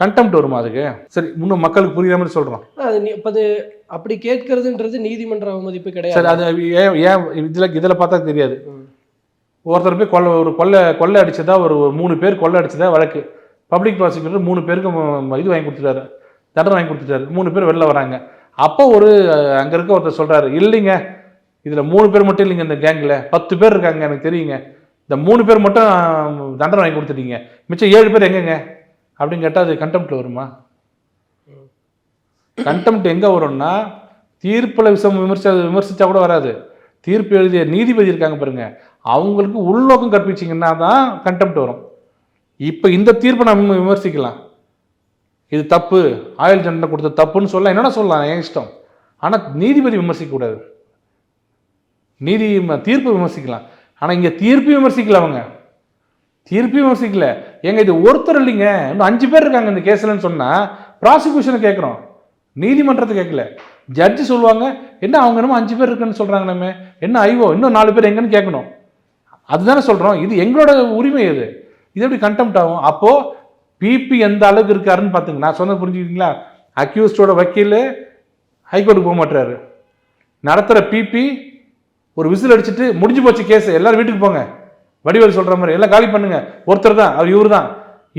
[SPEAKER 1] கண்டெம்ட் வருமா அதுக்கு? சரி இன்னும் மக்களுக்கு புரியுற மாதிரி சொல்கிறோம்
[SPEAKER 2] அது அப்ப அது அப்படி கேட்கறதுன்றது நீதிமன்ற அவமதிப்பு
[SPEAKER 1] சரி
[SPEAKER 2] கிடையாது
[SPEAKER 1] அது ஏன் ஏன் இதில் இதில் பார்த்தா தெரியாது. ஒருத்தர் போய் கொள்ளை ஒரு கொள்ளை கொள்ளை அடிச்சதா ஒரு மூணு பேர் கொள்ளை அடிச்சதா வழக்கு. பப்ளிக் ப்ராசிக்யூட்டர் மூணு பேருக்கு இது வாங்கி கொடுத்துட்டாரு. தண்டனை வாங்கி கொடுத்துட்டாரு. மூணு பேர் வெளில வராங்க. அப்போ ஒரு அங்கே இருக்க ஒருத்தர் சொல்கிறாரு இல்லைங்க இதில் மூணு பேர் மட்டும் இல்லைங்க இந்த கேங்கில் பத்து பேர் இருக்காங்க எனக்கு தெரியுங்க. இந்த மூணு பேர் மட்டும் தண்டனை வாங்கி கொடுத்துட்டீங்க. மிச்சம் ஏழு பேர் எங்கங்க? அப்படின்னு கேட்டால் அது கண்டெம்ட்ல வருமா? கண்டெம்ட் எங்கே வரும்னா தீர்ப்பில் விஷம் விமர்சி விமர்சித்தா கூட வராது. தீர்ப்பு எழுதிய நீதிபதி இருக்காங்க பாருங்க. அவங்களுக்கு உள்நோக்கம் கற்பிச்சிங்கன்னா தான் கண்டெம்ட் வரும். இப்போ இந்த தீர்ப்பை நம்ம விமர்சிக்கலாம். இது தப்பு. ஆயுள் தண்டனை கொடுத்த தப்புன்னு சொல்ல என்னென்ன சொல்லலாம் என் இஷ்டம். ஆனால் நீதிபதி விமர்சிக்கக்கூடாது நீதி தீர்ப்பு விமர்சிக்கலாம். ஆனால் இங்கே தீர்ப்பு விமர்சிக்கல அவங்க. தீர்ப்பு விமர்சிக்கல. ஏங்க இது ஒருத்தர் இல்லைங்க. இன்னும் அஞ்சு பேர் இருக்காங்க இந்த கேஸ்லன்னு சொன்னால் ப்ராசிக்யூஷனை கேட்குறோம். நீதிமன்றத்தை கேட்கல. ஜட்ஜி சொல்லுவாங்க என்ன அவங்க என்னமோ அஞ்சு பேர் இருக்குன்னு சொல்கிறாங்க நம்ம என்ன ஐவோ இன்னும் நாலு பேர் எங்கன்னு கேட்கணும். அதுதானே சொல்கிறோம் இது எங்களோட உரிமை இது. இது எப்படி கண்டெம்ட் ஆகும்? அப்போது பிபி எந்த அளவுக்கு இருக்காருன்னு பார்த்துங்க நான் சொன்னது புரிஞ்சுக்கிட்டீங்களா? அக்யூஸ்டோட வக்கீல் ஹைகோர்ட்டுக்கு போக மாட்டுறாரு நடத்துகிற பிபி ஒரு விசில் அடிச்சுட்டு முடிஞ்சு போச்சு கேஸ் எல்லாரும் வீட்டுக்கு போங்க. வடிவேல் சொல்கிற மாதிரி எல்லாம் காலி பண்ணுங்க. ஒருத்தர் தான். அவர் இவர் தான்.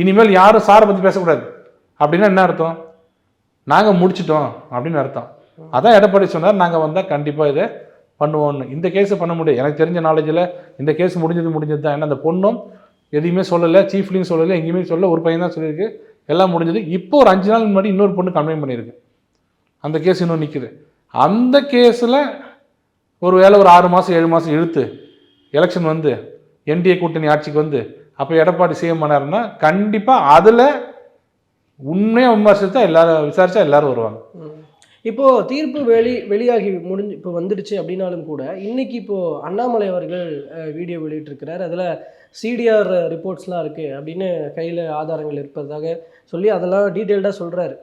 [SPEAKER 1] இனிமேல் யாரும் சாரை பற்றி பேசக்கூடாது. அப்படின்னா என்ன அர்த்தம்? நாங்கள் முடிச்சிட்டோம். அப்படின்னு அர்த்தம். அதான் எடப்பாடி சொன்னார் நாங்கள் வந்தால் கண்டிப்பாக இதை பண்ணுவோம்னு. இந்த கேஸை பண்ண முடியும் எனக்கு தெரிஞ்ச நாலேஜில் இந்த கேஸ் முடிஞ்சது முடிஞ்சது தான். ஏன்னா அந்த பொண்ணும் எதையுமே சொல்லலை சீஃப்லையும் சொல்லலை எங்கேயுமே சொல்லலை. ஒரு பையன் தான் சொல்லியிருக்கு. எல்லாம் முடிஞ்சது. இப்போ ஒரு அஞ்சு நாள் முன்னாடி இன்னொரு பொண்ணு கம்ப்ளைண்ட் பண்ணியிருக்கு. அந்த கேஸ் இன்னும் நிற்குது அந்த கேஸில் ஒரு வேளை ஒரு ஆறு மாதம் ஏழு மாதம் இழுத்து எலெக்ஷன் வந்து என்டிஏ கூட்டணி ஆட்சிக்கு வந்து அப்போ எடப்பாடி சிஎம் பண்ணாருன்னா கண்டிப்பாக அதில் உண்மையாக விமர்சித்தா எல்லாரும் விசாரித்தா எல்லாரும் வருவாங்க.
[SPEAKER 2] இப்போது தீர்ப்பு வெளி வெளியாகி முடிஞ்சு இப்போ வந்துடுச்சு அப்படின்னாலும் கூட இன்னைக்கு இப்போது அண்ணாமலை அவர்கள் வீடியோ வெளியிட்டிருக்கிறார். அதில் சிடிஆர் ரிப்போர்ட்ஸ்லாம் இருக்குது அப்படின்னு கையில் ஆதாரங்கள் இருப்பதாக சொல்லி அதெல்லாம் டீட்டெயில்டாக சொல்கிறாரு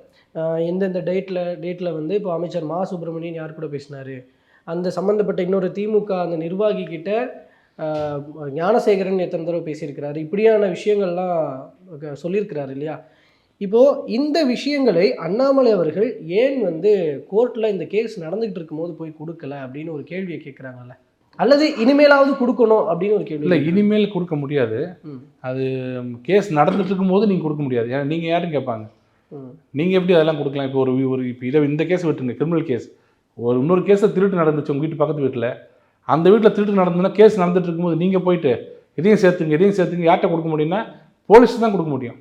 [SPEAKER 2] எந்தெந்த டேட்டில் டேட்டில் வந்து இப்போ அமைச்சர் மா சுப்பிரமணியன் யார் கூட பேசினார்? அந்த சம்மந்தப்பட்ட இன்னொரு திமுக அந்த நிர்வாகி கிட்ட ஞானசேகரன் எத்தனை தடவை பேசியிருக்கிறாரு? இப்படியான விஷயங்கள்லாம் சொல்லியிருக்கிறாரு இல்லையா? இப்போ இந்த விஷயங்களை அண்ணாமலை அவர்கள் ஏன் வந்து கோர்ட்ல இந்த கேஸ் நடந்துகிட்டு இருக்கும்போது போய் கொடுக்கல அப்படின்னு ஒரு கேள்வியை கேட்குறாங்கல்ல? அல்லது இனிமேலாவது கொடுக்கணும் அப்படின்னு ஒரு கேள்வி
[SPEAKER 1] இல்லை இனிமேல் கொடுக்க முடியாது.
[SPEAKER 2] ம்,
[SPEAKER 1] கேஸ் நடந்துட்டு இருக்கும்போது நீங்கள் கொடுக்க முடியாது. ஏன்னா நீங்கள் யாரும் கேட்பாங்க. நீங்கள் எப்படி அதெல்லாம் கொடுக்கலாம்? இப்போ ஒரு ஒரு இப்போ இதை இந்த கேஸ் விட்டுருங்க கிரிமினல் கேஸ் ஒரு இன்னொரு கேஸை திருட்டு நடந்துச்சு உங்கள் வீட்டு பக்கத்து வீட்டில் அந்த வீட்டில் திருட்டு நடந்ததுன்னா கேஸ் நடந்துட்டு இருக்கும்போது நீங்கள் போயிட்டு இதையும் சேர்த்துங்க இதையும் சேர்த்துங்க யார்கிட்ட கொடுக்க முடியும்னா போலீஸ் தான் கொடுக்க முடியும்.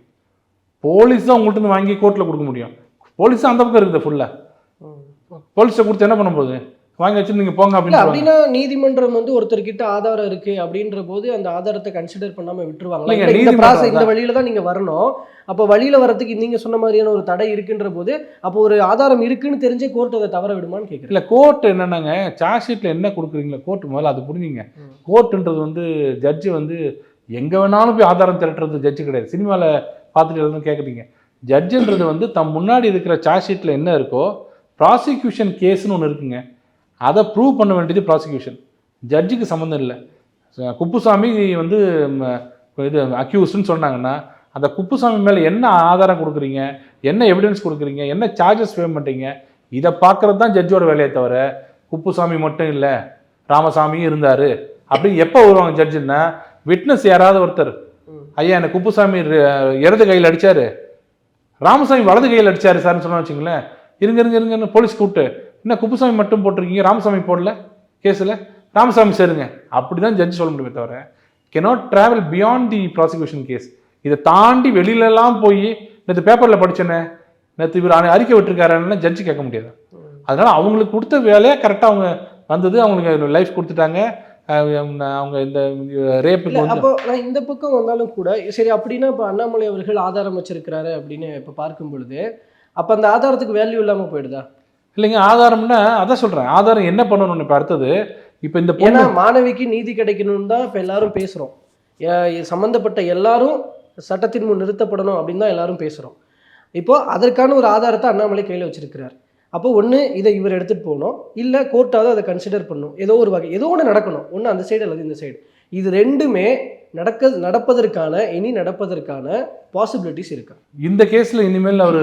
[SPEAKER 1] போலீஸ் தான் உங்கள்கிட்ட வாங்கி கோர்ட்டில் கொடுக்க முடியும். போலீஸ் தான் அந்த பக்கம் இருக்குது ஃபுல்லாக. போலீஸை கொடுத்து என்ன பண்ண போகுது? வாங்கி வச்சு நீங்கள் போங்க அப்படின்னு
[SPEAKER 2] நீதிமன்றம் வந்து ஒருத்தர்கிட்ட ஆதாரம் இருக்கு அப்படின்ற போது அந்த ஆதாரத்தை கன்சிடர் பண்ணாம விட்டுருவாங்க இந்த process- இந்த. வழியில தான் நீங்க வரணும். அப்போ வழியில வரதுக்கு நீங்க சொன்ன மாதிரியான ஒரு தடை இருக்குன்ற போது அப்போ ஒரு ஆதாரம் இருக்குன்னு தெரிஞ்சே கோர்ட் அதை தவற விடுமான்னு கேட்குறேன்
[SPEAKER 1] இல்லை கோர்ட் என்னன்னாங்க? சார்ஜ் ஷீட்டில் என்ன கொடுக்குறீங்களோ கோர்ட் முதல்ல அது புரிஞ்சுங்க. கோர்ட்டுன்றது வந்து ஜட்ஜு வந்து எங்கே வேணாலும் போய் ஆதாரம் திரட்டுறது ஜட்ஜு கிடையாது. சினிமாவில் பார்த்துட்டு எழுதுன்னு கேட்குறீங்க ஜட்ஜுன்றது வந்து தம் முன்னாடி இருக்கிற சார்ஜ் ஷீட்டில் என்ன இருக்கோ ப்ராசிக்யூஷன் கேஸ்னு ஒன்று இருக்குங்க. அதை ப்ரூவ் பண்ண வேண்டியது ப்ராசிக்யூஷன் ஜட்ஜுக்கு சம்மந்தம் இல்லை. குப்புசாமி வந்து இது அக்யூஸ்டுன்னு சொன்னாங்கன்னா அந்த குப்புசாமி மேலே என்ன ஆதாரம் கொடுக்குறீங்க? என்ன எவிடன்ஸ் கொடுக்குறீங்க? என்ன சார்ஜஸ் பே பண்ணுறீங்க இதை பார்க்குறது தான் ஜட்ஜோட வேலையை தவிர குப்புசாமி மட்டும் இல்லை. ராமசாமியும் இருந்தார். அப்படி எப்போ வருவாங்க ஜட்ஜுன்னா விட்னஸ் யாராவது ஒருத்தர். ஐயா எனக்கு குப்புசாமி இடது கையில் அடிச்சாரு. ராமசாமி வலது கையில் அடிச்சாரு சார்னு சொன்னா வச்சுங்களேன் இருங்க இருங்க இருங்கன்னு போலீஸ் கூப்பிட்டு என்ன குப்புசாமி மட்டும் போட்டிருக்கீங்க? ராமசாமி போடல கேஸில்? ராமசாமி சேருங்க. அப்படி தான் ஜட்ஜ் சொல்ல முடியுமே தவிர cannot travel beyond the prosecution case இதை தாண்டி வெளியிலலாம் போய் நேற்று பேப்பரில் படிச்சேனே நேற்று இவர் அறிக்கை விட்டுருக்காருன்னு ஜட்ஜி கேட்க முடியாது. அதனால அவங்களுக்கு கொடுத்த வேலையை கரெக்டாக அவங்க வந்தது அவங்களுக்கு லைஃப் கொடுத்துட்டாங்க. அவங்க இந்த ரேப்புக்கு
[SPEAKER 2] அப்போ நான் இந்த பக்கம் வந்தாலும் கூட சரி அப்படின்னா இப்போ அண்ணாமலை அவர்கள் ஆதாரம் வச்சிருக்கிறாரு அப்படின்னு இப்போ பார்க்கும் பொழுது அப்போ அந்த ஆதாரத்துக்கு வேல்யூ இல்லாம போயிடுதா?
[SPEAKER 1] இல்லைங்க ஆதாரம்னா அதான் சொல்கிறேன் ஆதாரம் என்ன பண்ணணும் இப்போ அடுத்தது இப்போ இந்த
[SPEAKER 2] ஏன்னா மாணவிக்கு நீதி கிடைக்கணும்னு தான் இப்போ எல்லாரும் பேசுகிறோம் சம்மந்தப்பட்ட எல்லாரும் சட்டத்தின் முன் நிறுத்தப்படணும் அப்படின்னு தான் எல்லாரும் பேசுகிறோம் இப்போது அதற்கான ஒரு ஆதாரத்தை அண்ணாமலை கையில் வச்சிருக்கிறார். அப்போ ஒன்று இதை இவர் எடுத்துகிட்டு போகணும். இல்லை கோர்ட்டாவது அதை கன்சிடர் பண்ணணும். ஏதோ ஒரு வகை ஏதோ ஒன்று நடக்கணும். ஒன்று அந்த சைடு அல்லது இந்த சைடு இது ரெண்டுமே நடக்க நடப்பதற்கான இனி நடப்பதற்கான பாசிபிலிட்டிஸ் இருக்கா?
[SPEAKER 1] இந்த கேஸில் இனிமேல் அவர்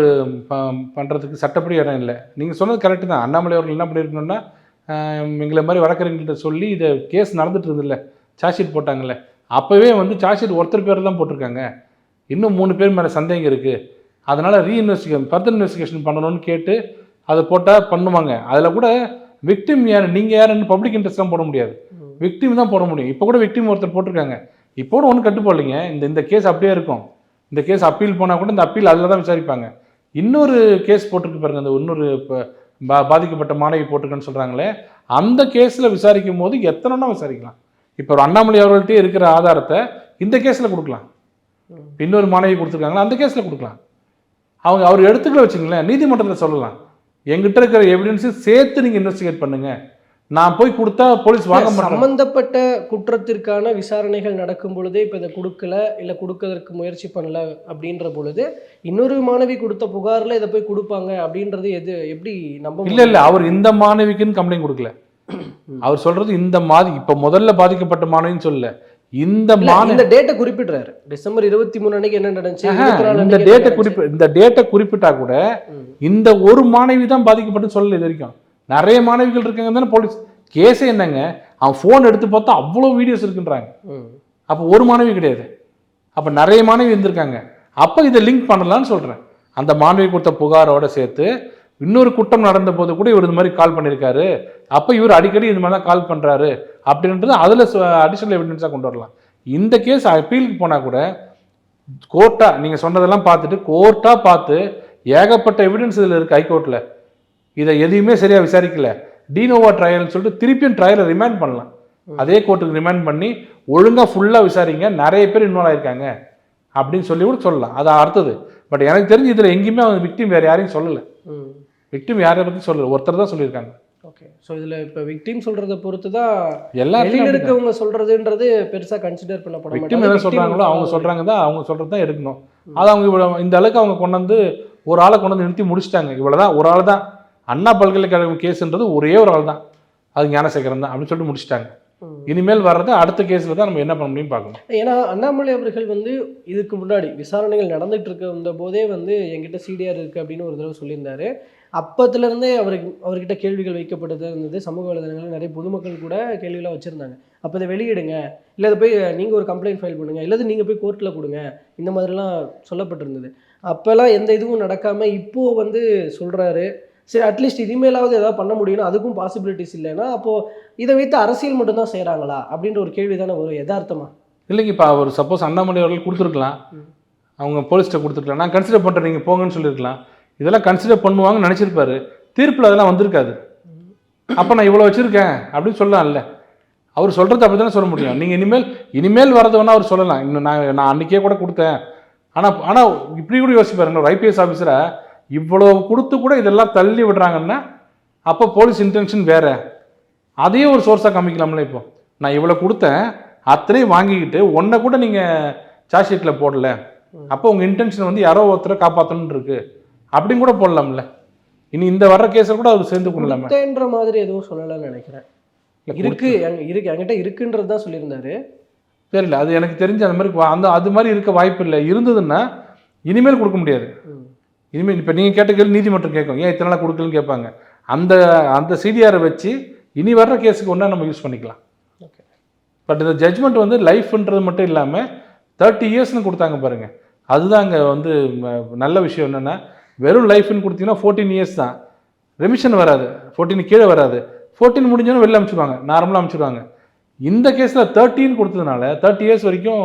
[SPEAKER 1] பண்ணுறதுக்கு சட்டப்படி இடம் இல்லை. நீங்கள் சொன்னது கரெக்டு தான். அண்ணாமலை அவர்கள் என்ன பண்ணியிருக்கணும்னா எங்களை மாதிரி வழக்கறிஞர்கிட்ட சொல்லி இதை கேஸ் நடந்துட்டு இருந்தில்ல சார்ஜ் ஷீட் போட்டாங்கல்ல. அப்போவே வந்து சார்ஜ் ஷீட் ஒருத்தர் பேர் தான் போட்டிருக்காங்க. இன்னும் மூணு பேர் மேலே சந்தேகம் இருக்குது அதனால் ரீஇன்வெஸ்டிகேஷன் ஃபர்தர் இன்வெஸ்டிகேஷன் பண்ணணும்னு கேட்டு அதை போட்டால் பண்ணுவாங்க. அதில் கூட விக்டிம் யார் நீங்கள் யாருன்னு பப்ளிக் இன்ட்ரெஸ்ட் தான் போட முடியாது. விக்டிம் தான் போட முடியும். இப்போ கூட விக்டிம் ஒருத்தர் போட்டிருக்காங்க. இப்போ ஒன்றும் கட்டுப்படலைங்க. இந்த இந்த கேஸ் அப்படியே இருக்கும். இந்த கேஸ் அப்பீல் போனால் கூட இந்த அப்பீல் அதில் தான் விசாரிப்பாங்க. இன்னொரு கேஸ் போட்டிருக்கு பாருங்க. அந்த இன்னொரு இப்போ பா பாதிக்கப்பட்ட மாணவி போட்டிருக்குன்னு சொல்கிறாங்களே அந்த கேஸில் விசாரிக்கும் போது எத்தனைனா விசாரிக்கலாம். இப்போ ஒரு அண்ணாமலை அவர்கள்ட்டே இருக்கிற ஆதாரத்தை இந்த கேஸில் கொடுக்கலாம். இன்னொரு மாணவி கொடுத்துருக்காங்களா அந்த கேஸில் கொடுக்கலாம். அவங்க அவர் எடுத்துக்கல வச்சுங்களேன் நீதிமன்றத்தில் சொல்லலாம். எங்கிட்ட இருக்கிற எவிடன்ஸையும் சேர்த்து நீங்கள் இன்வெஸ்டிகேட் பண்ணுங்க. நான் போய் கொடுத்தா போலீஸ் வாங்க
[SPEAKER 2] சம்பந்தப்பட்ட குற்றத்திற்கான விசாரணைகள் நடக்கும் பொழுதே இப்போ இதை கொடுக்கல இல்லை கொடுக்கறதுக்கு முயற்சி பண்ணல அப்படின்ற பொழுது இன்னொரு மாணவி கொடுத்த புகாரில் இதை போய் கொடுப்பாங்க அப்படின்றது எது எப்படி நம்ப
[SPEAKER 1] இல்ல இல்ல அவர் இந்த மாணவிக்குன்னு கம்ப்ளைண்ட் கொடுக்கல. அவர் சொல்றது இந்த மாதிரி இப்ப முதல்ல பாதிக்கப்பட்ட மாணவின்னு சொல்லல. இந்த
[SPEAKER 2] இந்த டேட்டை குறிப்பிடுறாரு. டிசம்பர் இருபத்தி மூணு அன்னைக்கு என்ன நடந்துச்சு
[SPEAKER 1] இந்த டேட்டை? குறிப்பி இந்த டேட்டை குறிப்பிட்டா கூட. இந்த ஒரு மாணவி தான் பாதிக்கப்பட்டு சொல்லல இது வரைக்கும். நிறைய மாணவிகள் இருக்காங்க தானே போலீஸ். கேஸே என்னங்க? அவன் ஃபோன் எடுத்து பார்த்தா அவ்வளோ வீடியோஸ் இருக்குன்றாங்க. அப்போ ஒரு மாணவி கிடையாது. அப்போ நிறைய மாணவி இருந்திருக்காங்க. அப்போ இதை லிங்க் பண்ணலாம்னு சொல்கிறேன் அந்த மாணவி கொடுத்த புகாரோட சேர்த்து இன்னொரு குற்றம் நடந்த போது கூட இவர் இந்த மாதிரி கால் பண்ணியிருக்காரு. அப்போ இவர் அடிக்கடி இந்த மாதிரி தான் கால் பண்ணுறாரு அப்படின்றது அதில் அடிஷனல் எவிடன்ஸாக கொண்டு வரலாம். இந்த கேஸ் அப்பீலுக்கு போனால் கூட கோர்ட்டாக நீங்கள் சொன்னதெல்லாம் பார்த்துட்டு கோர்ட்டாக பார்த்து ஏகப்பட்ட எவிடன்ஸ் இதில் இருக்குது ஹைகோர்ட்டில் இதை எதையுமே சரியாக விசாரிக்கல. டீனோவா ட்ரையல்னு சொல்லிட்டு திருப்பியும் ட்ரையலை ரிமைண்ட் பண்ணலாம். அதே கோர்ட்டுக்கு ரிமைண்ட் பண்ணி ஒழுங்காக ஃபுல்லாக விசாரிங்க. நிறைய பேர் இன்வால்வ் ஆயிருக்காங்க. அப்படின்னு சொல்லி கூட சொல்லலாம். அது அடுத்தது. பட் எனக்கு தெரிஞ்சு இதில் எங்கேயுமே அவங்க விக்டிம் வேறு யாரையும் சொல்லலை. விக்டிம் யாரை பற்றி சொல்லலை. ஒருத்தர் தான் சொல்லியிருக்காங்க.
[SPEAKER 2] ஓகே ஸோ இதில் இப்போ விக்டிம் சொல்றத பொறுத்து தான்
[SPEAKER 1] எல்லாத்தையும்
[SPEAKER 2] இருக்கவங்க சொல்றதுன்றது பெருசா கன்சிடர் பண்ணப்பட
[SPEAKER 1] விக்டிம். என்ன சொல்கிறாங்களோ அவங்க. சொல்கிறாங்க தான் அவங்க சொல்கிறது தான் எடுக்கணும் அது அவங்க இவ்வளோ இந்த அளவுக்கு அவங்க கொண்டு வந்து ஒரு ஆளை கொண்டு வந்து நிறுத்தி முடிச்சிட்டாங்க. இவ்வளோதான் ஒரு ஆள் தான் அண்ணா பல்கலைக்கழகம் கேஸுன்றது ஒரே ஒரு ஆள் தான். அது ஞானசேகரன் தான் அப்படின்னு சொல்லிட்டு முடிச்சிட்டாங்க. இனிமேல் வர்றது அடுத்த கேஸில் தான் நம்ம என்ன பண்ண முடியும் பார்க்கணும்.
[SPEAKER 2] ஏன்னா அண்ணாமலை அவர்கள் வந்து இதுக்கு முன்னாடி விசாரணைகள் நடந்துட்டு இருக்க போதே வந்து என்கிட்ட சிடிஆர் இருக்கு அப்படின்னு ஒரு தடவை சொல்லியிருந்தாரு. அப்பத்துல இருந்தே அவருக்கு அவர்கிட்ட கேள்விகள் வைக்கப்பட்டது இருந்தது. சமூக வலைதளங்களில் நிறைய பொதுமக்கள் கூட கேள்வியெல்லாம் வச்சிருந்தாங்க. அப்போ இதை வெளியிடுங்க. இல்லை இதை போய் நீங்கள் ஒரு கம்ப்ளைண்ட் ஃபைல் பண்ணுங்க. இல்லை நீங்கள் போய் கோர்ட்டில் கொடுங்க. இந்த மாதிரிலாம் சொல்லப்பட்டிருந்தது. அப்போல்லாம் எந்த இதுவும் நடக்காம இப்போ வந்து சொல்றாரு. சரி அட்லீஸ்ட் இனிமேலாவது ஏதாவது பண்ண முடியும்னா அதுக்கும் பாசிபிலிட்டிஸ் இல்லைன்னா அப்போ இதை வைத்து அரசியல் மட்டும்தான் செய்கிறாங்களா அப்படின்ற ஒரு கேள்வி தானே வரும் யதார்த்தமா?
[SPEAKER 1] இல்லைங்க இப்போ அவர் சப்போஸ் அண்ணாமலை அவர்கள் கொடுத்துருக்கலாம். அவங்க போலீஸ்கிட்ட கொடுத்துருக்கலாம். நான் கன்சிடர் பண்ணுறேன் நீங்கள் போங்கன்னு சொல்லியிருக்கலாம். இதெல்லாம் கன்சிடர் பண்ணுவாங்கன்னு நினச்சிருப்பாரு. தீர்ப்பில் அதெல்லாம் வந்திருக்காது. அப்போ நான் இவ்வளோ வச்சுருக்கேன் அப்படின்னு சொல்லலாம்ல. அவர் சொல்கிறது அப்படி தானே சொல்ல முடியும். நீங்கள் இனிமேல் இனிமேல் வரது வேணால் அவர் சொல்லலாம். இன்னும் நான் நான் அன்றைக்கே கூட கொடுத்தேன். ஆனால் ஆனால் இப்படி கூட யோசிப்பாருங்க ஒரு ஐபிஎஸ் ஆஃபீஸரை இவ்வளோ கொடுத்து கூட இதெல்லாம் தள்ளி விடுறாங்கன்னா அப்போ போலீஸ் இன்டென்ஷன் வேற. அதையும் ஒரு சோர்ஸாக காமிக்கலாம்ல இப்போ. நான் இவ்வளோ கொடுத்தேன் அத்தனையும் வாங்கிக்கிட்டு ஒன்றை கூட நீங்கள் சார்ஜ் ஷீட்டில் போடல. அப்போ உங்கள் இன்டென்ஷன் வந்து யாரோ ஒருத்தரை காப்பாற்றணும்னு இருக்கு. அப்படின்னு கூட போடலாம்ல. இனி இந்த வர்ற கேஸை கூட அவர் சேர்ந்து கொள்ளலாமே.
[SPEAKER 2] கொடுத்தேன்ற மாதிரி எதுவும் சொல்லலைன்னு நினைக்கிறேன். இருக்கு இருக்கு என்கிட்ட இருக்குன்றது தான் சொல்லியிருந்தாரு.
[SPEAKER 1] தெரியல அது எனக்கு தெரிஞ்ச அந்த மாதிரி அந்த அது மாதிரி இருக்க வாய்ப்பு இல்லை. இருந்ததுன்னா இனிமேல் கொடுக்க முடியாது. இனிமேல் இப்போ நீங்கள் கேட்ட கேள்வி நீதிமன்றம் கேட்கும். ஏன் இத்தனை நாளாக கொடுக்கலன்னு கேட்பாங்க. அந்த அந்த சிடிஆரை வச்சு இனி வர்ற கேஸுக்கு ஒன்றா நம்ம யூஸ் பண்ணிக்கலாம்.
[SPEAKER 2] ஓகே
[SPEAKER 1] பட் இந்த ஜட்ஜ்மெண்ட் வந்து லைஃப்ன்றது மட்டும் இல்லாமல் தேர்ட்டி இயர்ஸ்னு கொடுத்தாங்க பாருங்க. அதுதான் அங்கே வந்து நல்ல விஷயம் என்னென்னா வெறும் லைஃப்னு கொடுத்தீங்கன்னா ஃபோர்டீன் இயர்ஸ் தான். ரெமிஷன் வராது. ஃபோர்டீன் கீழே வராது. ஃபோர்டீன் முடிஞ்சோன்னு வெளில அனுப்பிச்சிடுவாங்க நார்மலாக அனுப்பிச்சிடுவாங்க இந்த கேஸில் தேர்ட்டின்னு கொடுத்ததுனால தேர்ட்டி இயர்ஸ் வரைக்கும்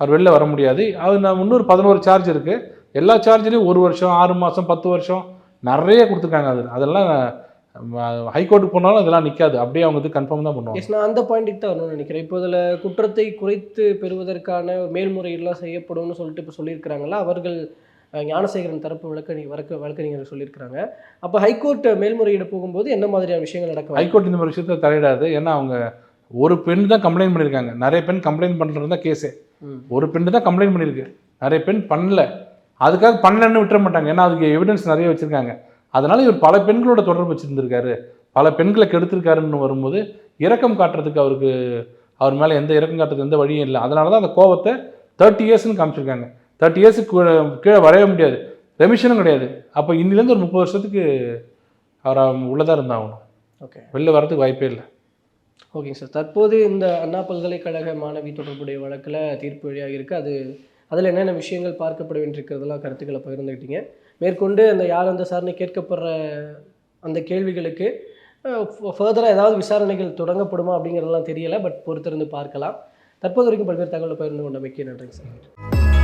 [SPEAKER 1] அவர் வெளில வர முடியாது. அது நான் இன்னொரு பதினோரு சார்ஜ் இருக்குது எல்லா சார்ஜ்லேயும் ஒரு வருஷம் ஆறு மாதம் பத்து வருஷம் நிறைய கொடுத்துருக்காங்க அது. அதெல்லாம் ஹைகோர்ட்டுக்கு போனாலும் அதெல்லாம் நிற்காது அப்படியே அவங்க இது கன்ஃபார்ம் தான் பண்ணுவாங்க.
[SPEAKER 2] நான் அந்த பாயிண்ட்டுக்கு தான் வரணும்னு நினைக்கிறேன். இப்போ இதில் குற்றத்தை குறைத்து பெறுவதற்கான மேல்முறையீடுலாம் செய்யப்படும்னு சொல்லிட்டு இப்போ சொல்லியிருக்கிறாங்களா அவர்கள் ஞானசேகரன் தரப்பு வழக்கறி வழக்க வழக்கறிஞர் சொல்லியிருக்கிறாங்க. அப்போ ஹைகோர்ட் மேல்முறையீடு போகும்போது என்ன மாதிரியான விஷயங்கள் நடக்க வாய்ப்பு?
[SPEAKER 1] ஹைகோர்ட் இந்த மாதிரி விஷயத்தை தலையிடாது. ஏன்னா அவங்க ஒரு பெண் தான் கம்ப்ளைண்ட் பண்ணியிருக்காங்க. நிறைய பெண் கம்ப்ளைண்ட் பண்ணுறது தான் கேஸே. ஒரு பெண் தான் கம்ப்ளைண்ட் பண்ணியிருக்கு. நிறைய பெண் பண்ணல. அதுக்காக பண்ணலன்னு விட்டுற மாட்டாங்க. ஏன்னா அதுக்கு எவிடன்ஸ் நிறைய வச்சுருக்காங்க. அதனால இவர் பல பெண்களோட தொடர்பு வச்சுருந்துருக்காரு. பல பெண்களை கெடுத்திருக்காருன்னு வரும்போது இரக்கம் காட்டுறதுக்கு அவருக்கு அவர் மேலே எந்த இரக்கம் காட்டுறதுக்கு எந்த வழியும் இல்லை. அதனால தான் அந்த கோவத்தை தேர்ட்டி இயர்ஸ்னு காமிச்சிருக்காங்க. தேர்ட்டி இயர்ஸுக்கு கீழே வரையவே முடியாது. ரெமிஷனும் கிடையாது. அப்போ இன்னிலேருந்து ஒரு முப்பது வருஷத்துக்கு அவர் உள்ளதாக இருந்தாகணும்.
[SPEAKER 2] ஓகே
[SPEAKER 1] வெளில வரதுக்கு வாய்ப்பே இல்லை.
[SPEAKER 2] ஓகேங்க சார் தற்போது இந்த அண்ணா பல்கலைக்கழக மாணவி தொடர்புடைய வழக்கில் தீர்ப்பு வழியாக இருக்குது அது அதில் என்னென்ன விஷயங்கள் பார்க்கப்பட வேண்டியிருக்கிறதெல்லாம் கருத்துக்களை பகிர்ந்துக்கிட்டீங்க. மேற்கொண்டு அந்த யார் அந்த சார்னு கேட்கப்படுற அந்த கேள்விகளுக்கு ஃபர்தராக ஏதாவது விசாரணைகள் தொடங்கப்படுமா அப்படிங்கிறதெல்லாம் தெரியலை பட் பொறுத்திருந்து பார்க்கலாம். தற்போது வரைக்கும் பல்வேறு தகவலை பகிர்ந்து கொண்டமைக்கு நன்றிங்க சார்.